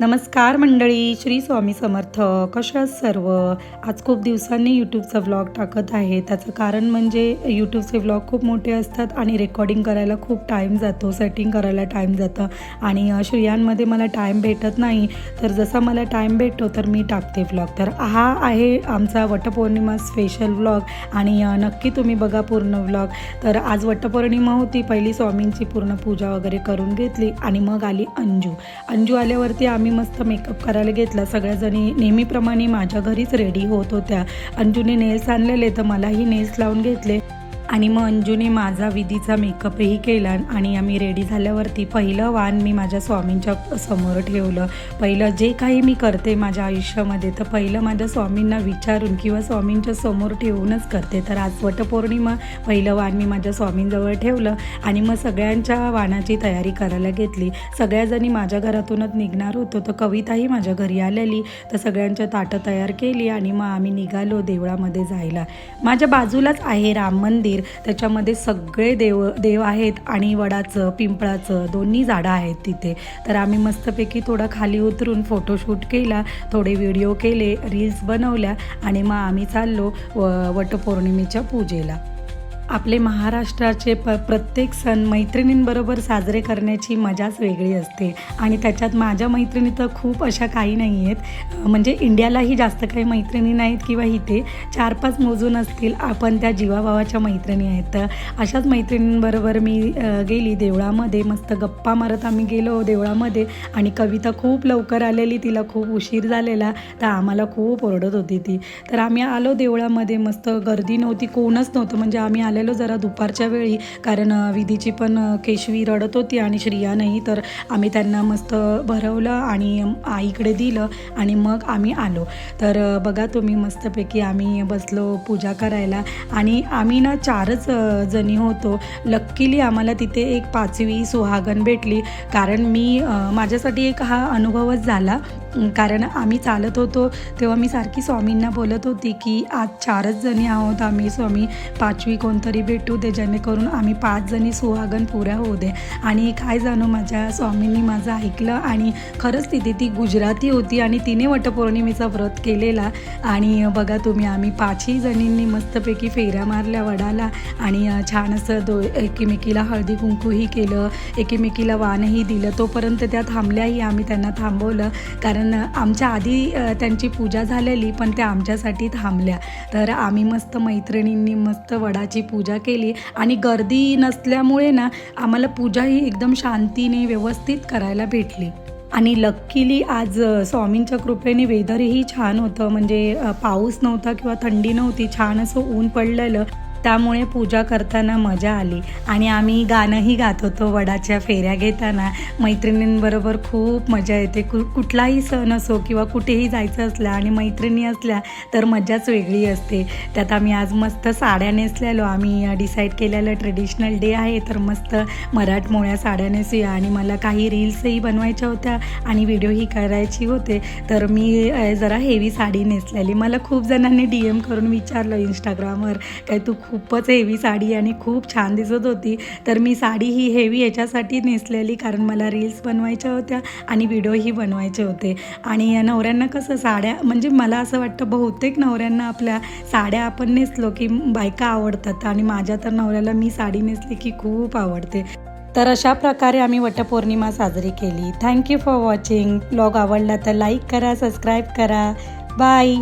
नमस्कार मंडळी श्री स्वामी समर्थ. कशा आहात सर्व? आज खूप दिवसांनी यूट्यूबचा व्लॉग टाकत आहे. त्याचं कारण म्हणजे यूट्यूबचे व्लॉग खूप मोठे असतात आणि रेकॉर्डिंग करायला खूप टाईम जातो सेटिंग करायला टाईम जातं. आणि श्रियांमध्ये मला टाईम भेटत नाही तर जसा मला टाईम भेटतो तर मी टाकते व्लॉग तर हा आहे आमचा वटपौर्णिमा स्पेशल व्लॉग आणि नक्की तुम्ही बघा पूर्ण व्लॉग तर आज वटपौर्णिमा होती पहिली स्वामींची पूर्ण पूजा वगैरे करून घेतली आणि मग आली अंजू. अंजू आल्यावरती आम्ही मस्त मेकअप करायला घेतला. सगळ्याजणी नेहमीप्रमाणे माझ्या घरीच रेडी होत होत्या. अंजूने नेल्स आणलेले तर मलाही नेल्स लावून घेतले. आणि मग अंजूने माझा विधीचा मेकअपही केला आणि आम्ही रेडी झाल्यावरती पहिलं वाण मी माझ्या स्वामींच्या समोर ठेवलं. पहिलं जे काही मी करते माझ्या आयुष्यामध्ये तर पहिलं माझ्या स्वामींना विचारून किंवा स्वामींच्या समोर ठेवूनच करते. तर आज वटपौर्णिमा पहिलं वाण मी माझ्या स्वामींजवळ ठेवलं आणि मग सगळ्यांच्या वाणाची तयारी करायला घेतली. सगळ्याजणी माझ्या घरातूनच निघणार होतो तर कविताही माझ्या घरी आलेली. तर सगळ्यांच्या ताटं तयार केली आणि मग आम्ही निघालो देवळामध्ये जायला. माझ्या बाजूलाच आहे राम मंदिर. त्याच्यामध्ये सगळे देव देव आहेत आणि वडाचं पिंपळाचं दोन्ही झाडं आहेत तिथे. तर आम्ही मस्तपैकी थोडं खाली उतरून फोटोशूट केला थोडे व्हिडिओ केले रील्स बनवल्या आणि मग आम्ही चाललो व वटपौर्णिमेच्या पूजेला. आपले महाराष्ट्राचे प प्रत्येक सण मैत्रिणींबरोबर साजरे करण्याची मजाच वेगळी असते. आणि त्याच्यात माझ्या मैत्रिणी तर खूप अशा काही नाही आहेत. म्हणजे इंडियालाही जास्त काही मैत्रिणी नाहीत किंवा इथे चार पाच मोजून असतील आपण त्या जीवाभावाच्या मैत्रिणी आहेत. तर अशाच मैत्रिणींबरोबर मी गेली देवळामध्ये मस्त गप्पा मारत आम्ही गेलो देवळामध्ये आणि कविता खूप लवकर आलेली तिला खूप उशीर झालेला तर आम्हाला खूप ओरडत होती ती. तर आम्ही आलो देवळामध्ये मस्त गर्दी नव्हती कोणच नव्हतं म्हणजे आम्ही आलो आलेलो जरा दुपारच्या वेळी कारण विधीची पण केशवी रडत होती आणि श्रिया नाही तर आम्ही त्यांना मस्त भरवलं आणि आईकडे दिलं आणि मग आम्ही आलो. तर बघा तुम्ही मस्तपैकी आम्ही बसलो पूजा करायला आणि आम्ही ना चारच जणी होतो. लक्कीली आम्हाला तिथे एक पाचवी सुहागन भेटली कारण मी माझ्यासाठी एक हा अनुभवच झाला. कारण आम्ही चालत होतो तेव्हा मी सारखी स्वामींना बोलत होती की आज चारच जणी आहोत आम्ही स्वामी पाचवी कोणतरी भेटू दे जेणेकरून आम्ही पाच जणी सुहागन पुऱ्या होऊ दे. आणि काय जाणू माझ्या स्वामींनी माझं ऐकलं आणि खरंच तिथे ती गुजराती होती आणि तिने वटपौर्णिमेचा व्रत केलेला. आणि बघा तुम्ही आम्ही पाचही जणींनी मस्तपैकी फेऱ्या मारल्या वडाला आणि छान असं दो एकीमेकीला हळदी कुंकूही केलं एकीमेकीला वाणही दिलं. तोपर्यंत त्या थांबल्याही आम्ही त्यांना थांबवलं. कारण आमच्या आधी त्यांची पूजा झालेली पण त्या आमच्यासाठी थांबल्या. तर आम्ही मस्त मैत्रिणींनी मस्त वडाची पूजा केली. आणि गर्दी नसल्यामुळे ना आम्हाला पूजा ही एकदम शांतीने व्यवस्थित करायला भेटली. आणि लक्कीली आज स्वामींच्या कृपेने वेदरही छान होतं. म्हणजे पाऊस नव्हता किंवा थंडी नव्हती छान असं ऊन पडलेलं. त्यामुळे पूजा करताना मजा आली. आणि आम्ही गाणंही गात होतो वडाच्या फेऱ्या घेताना. मैत्रिणींबरोबर खूप मजा येते. कु कुठलाही सण असो किंवा कुठेही जायचं असलं आणि मैत्रिणी असल्या तर मजाच वेगळी असते. त्यात आम्ही आज मस्त साड्या नेसलेलो. आम्ही डिसाईड केलेलं ट्रेडिशनल डे आहे तर मस्त मराठमोळ्या साड्या नेसूया. आणि मला काही रील्सही बनवायच्या होत्या आणि व्हिडिओही करायची होते. तर मी जरा हेवी साडी नेसलेली. मला खूप जणांनी डी एम करून विचारलं इंस्टाग्रामवर काय तू खूपच हेवी साडी आणि खूप छान दिसत होती. तर मी साडी ही हेवी याच्यासाठी नेसलेली कारण मला रील्स बनवायच्या होत्या आणि व्हिडिओही बनवायचे होते. आणि नवऱ्यांना कसं साड्या म्हणजे मला असं वाटतं बहुतेक नवऱ्यांना आपल्या साड्या आपण नेसलो की बायका आवडतात आणि माझ्या तर नवऱ्याला मी साडी नेसली की खूप आवडते. तर अशा प्रकारे आम्ही वटपौर्णिमा साजरी केली. थँक्यू फॉर वॉचिंग ब्लॉग आवडला तर लाईक करा सबस्क्राईब करा. बाय